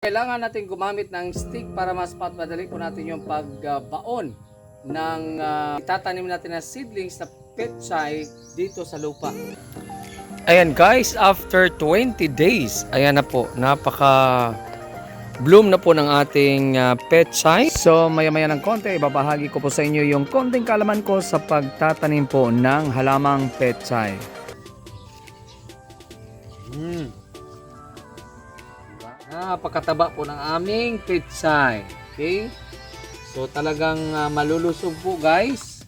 Kailangan natin gumamit ng stick para mas madali po natin yung pagbaon ng ah, itatanim natin na seedlings na pechay dito sa lupa. Ayan guys, after 20 days, ayan na po, napaka bloom na po ng ating uh, pechay. So maya-maya ng konti, ibabahagi ko po sa inyo yung konting kalaman ko sa pagtatanim po ng halamang pechay. Hmm. Napakataba po ng aming pitsay. Okay? So talagang ah, malulusog po guys.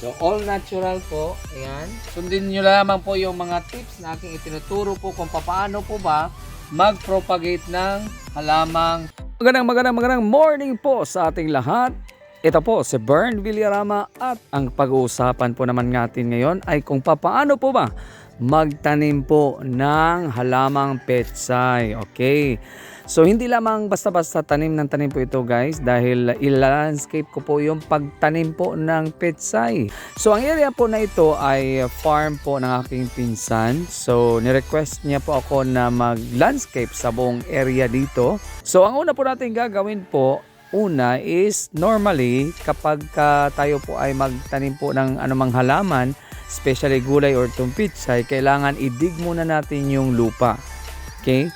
So all natural po. Ayan. Sundin nyo lamang po yung mga tips na aking itinuturo po kung paano po ba mag-propagate ng halamang Magandang magandang magandang morning po sa ating lahat. Ito po si Bern Villarama at ang pag-uusapan po naman natin ngayon ay kung paano po ba magtanim po ng halamang petsay. Okay. So hindi lamang basta-basta tanim ng tanim po ito guys dahil i-landscape ko po yung pagtanim po ng petsay. So ang area po na ito ay farm po ng aking pinsan. So ni-request niya po ako na mag-landscape sa buong area dito. So ang una po natin gagawin po Una is normally kapag ka tayo po ay magtanim po ng anumang halaman, especially gulay or tumpitsay, kailangan i-dig muna natin yung lupa. Okay?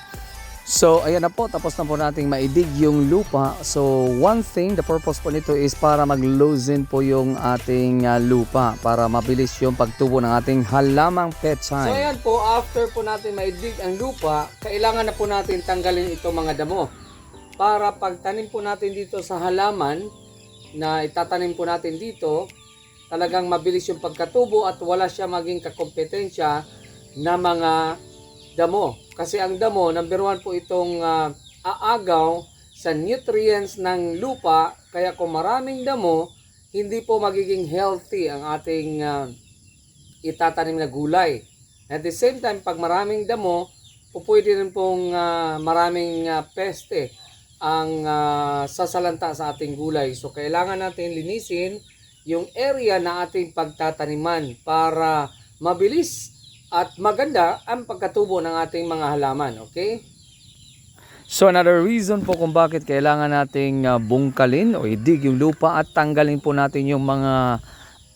So, ayan na po, tapos na po nating maidig yung lupa. So, one thing, the purpose po nito is para mag-loosen po yung ating ah, lupa para mabilis yung pagtubo ng ating halamang pechay. So, ayan po, after po natin maidig ang lupa, kailangan na po natin tanggalin itong mga damo para pagtanim po natin dito sa halaman na itatanim po natin dito, talagang mabilis yung pagkatubo at wala siya maging kakompetensya na mga damo. Kasi ang damo, number one po itong ah, aagaw sa nutrients ng lupa, kaya kung maraming damo, hindi po magiging healthy ang ating ah, itatanim na gulay. At the same time, pag maraming damo, po pwede rin pong ah, maraming ah, peste ang ah, sasalanta sa ating gulay. So kailangan natin linisin yung area na ating pagtataniman para mabilis at maganda ang pagkatubo ng ating mga halaman. Okay? So another reason po kung bakit kailangan nating ah, bungkalin o idig yung lupa at tanggalin po natin yung mga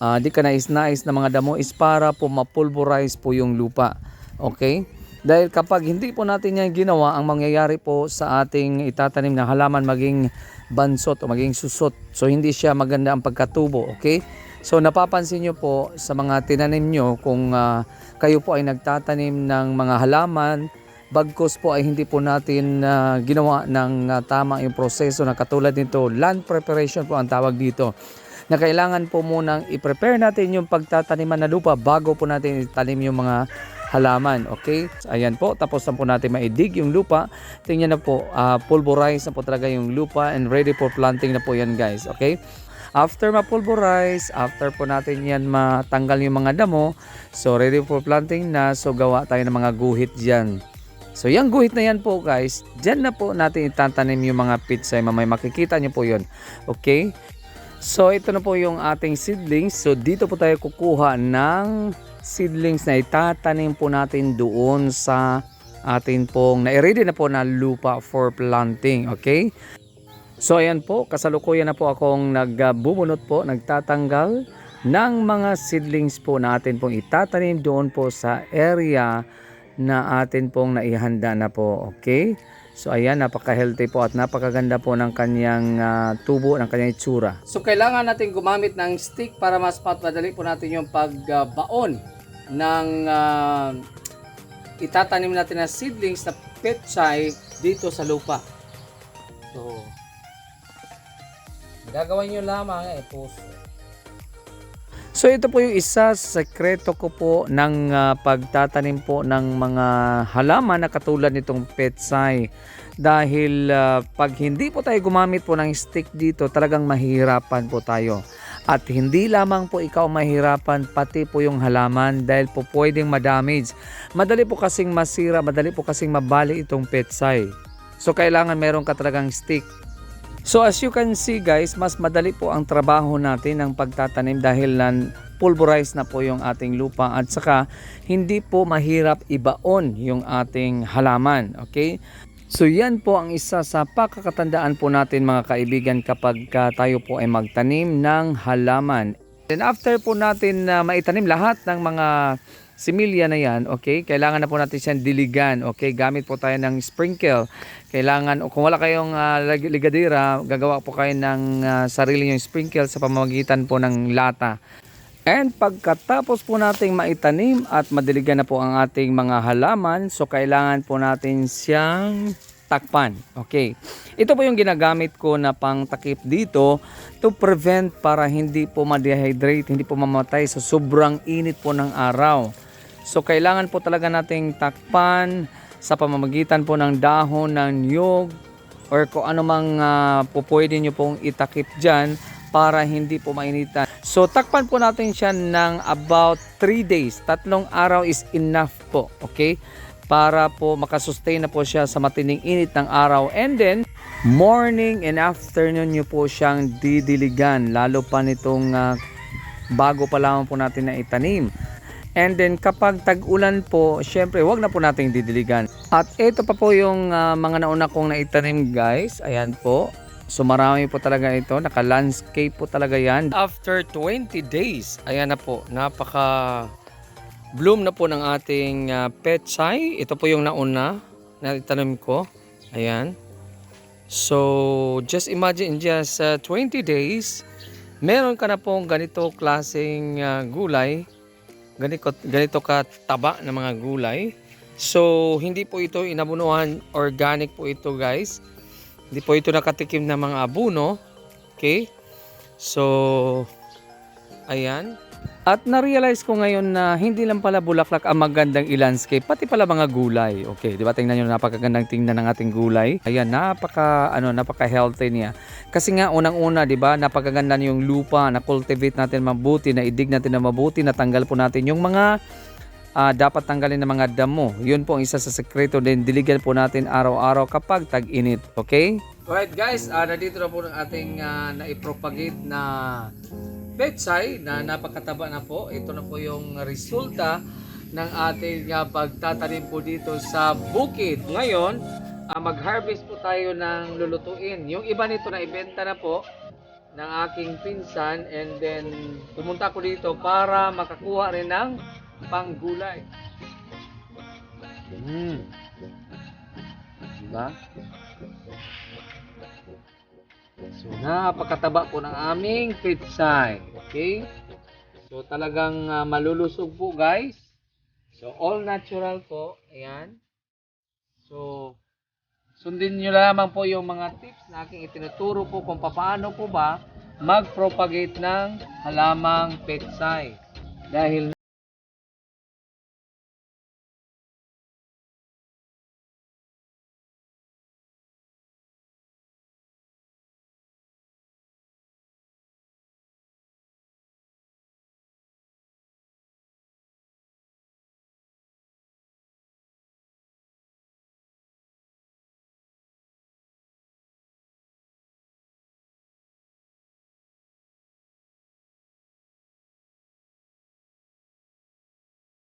ah, di ka nais-nais na mga damo is para po mapulverize po yung lupa. Okay? Dahil kapag hindi po natin yan ginawa, ang mangyayari po sa ating itatanim na halaman maging bansot o maging susot. So hindi siya maganda ang pagkatubo. Okay? So napapansin nyo po sa mga tinanim nyo kung ah, kayo po ay nagtatanim ng mga halaman, bagkos po ay hindi po natin ah, ginawa ng ah, tama yung proseso na katulad nito, land preparation po ang tawag dito na kailangan po munang i-prepare natin yung pagtataniman na lupa bago po natin itanim yung mga halaman. Okay? Ayan po, tapos na po natin maidig yung lupa. Tingnan na po, ah, pulverize na po talaga yung lupa and ready for planting na po yan guys. Okay? After ma-pulverize, after po natin yan matanggal yung mga damo, so ready for planting na, so gawa tayo ng mga guhit dyan. So yung guhit na yan po guys, dyan na po natin itatanim yung mga pitsay. Mamay makikita nyo po yun. Okay? So ito na po yung ating seedlings. So dito po tayo kukuha ng seedlings na itatanim po natin doon sa atin pong na-ready na po na lupa for planting. Okay? So ayan po, kasalukuyan na po akong nagbubunot po, nagtatanggal ng mga seedlings po natin pong itatanim doon po sa area na atin pong naihanda na po. Okay? So ayan, napaka-healthy po at napakaganda po ng kanyang ah, tubo, ng kanyang itsura. So kailangan natin gumamit ng stick para mas madali po natin yung pagbaon ng ah, itatanim natin na seedlings na pechay dito sa lupa. So, gagawin nyo lamang eh, puso. So ito po yung isa sa sekreto ko po ng ah, pagtatanim po ng mga halaman na katulad nitong petsay. Dahil ah, pag hindi po tayo gumamit po ng stick dito, talagang mahihirapan po tayo. At hindi lamang po ikaw mahirapan, pati po yung halaman dahil po pwedeng madamage. Madali po kasing masira, madali po kasing mabali itong petsay. So kailangan meron ka talagang stick So as you can see guys, mas madali po ang trabaho natin ng pagtatanim dahil nan pulverize na po yung ating lupa at saka hindi po mahirap ibaon yung ating halaman, okay? So yan po ang isa sa pakakatandaan po natin mga kaibigan kapag ka tayo po ay magtanim ng halaman. Then after po natin na maitanim lahat ng mga similya na yan, okay, kailangan na po natin siyang diligan, okay, gamit po tayo ng sprinkle. Kailangan, kung wala kayong ah, lig- ligadira, gagawa po kayo ng ah, sarili yung sprinkle sa pamamagitan po ng lata. And pagkatapos po nating maitanim at madiligan na po ang ating mga halaman, so kailangan po natin siyang takpan. Okay. Ito po yung ginagamit ko na pang takip dito to prevent para hindi po ma-dehydrate, hindi po mamatay sa sobrang init po ng araw. So kailangan po talaga nating takpan sa pamamagitan po ng dahon ng niyog or kung ano mang ah, po pwede nyo pong itakip dyan para hindi po mainitan. So takpan po natin siya ng about 3 days. Tatlong araw is enough po. Okay? Para po makasustain na po siya sa matinding init ng araw. And then, morning and afternoon nyo po siyang didiligan. Lalo pa nitong ah, bago pa lamang po natin na itanim. And then kapag tag-ulan po, syempre wag na po nating didiligan. At ito pa po yung ah, mga nauna kong naitanim guys. Ayan po. So marami po talaga ito. Naka-landscape po talaga yan. After 20 days, ayan na po. Napaka bloom na po ng ating uh, petsai. Ito po yung nauna na itanim ko. Ayan. So, just imagine just uh, 20 days, meron ka na pong ganito klaseng uh, gulay. Ganito, ganito ka taba ng mga gulay. So, hindi po ito inabunuhan. Organic po ito guys. Hindi po ito nakatikim ng mga abuno. Okay? So, ayan. At na-realize ko ngayon na hindi lang pala bulaklak ang magandang i-landscape, pati pala mga gulay. Okay, di ba? Tingnan nyo, napakagandang tingnan ng ating gulay. Ayan, napaka, ano, napaka-healthy niya. Kasi nga, unang-una, di ba, napakaganda yung lupa, na-cultivate natin mabuti, na-idig natin na mabuti, natanggal po natin yung mga ah, dapat tanggalin ng mga damo. Yun po ang isa sa sekreto din. Diligan po natin araw-araw kapag tag-init. Okay? Alright guys, uh, nandito na po ng ating uh, naipropagate na petsay na napakataba na po. Ito na po yung resulta ng ating uh, pagtatanim po dito sa bukid. Ngayon, uh, mag-harvest po tayo ng lulutuin. Yung iba nito na ibenta na po ng aking pinsan and then pumunta ko dito para makakuha rin ng panggulay. Mm. Diba? So, napakataba po ng aming pitsay. Okay? So, talagang ah, malulusog po, guys. So, all natural po. Ayan. So, sundin nyo lamang po yung mga tips na aking itinuturo po kung paano po ba mag-propagate ng halamang petsay. Dahil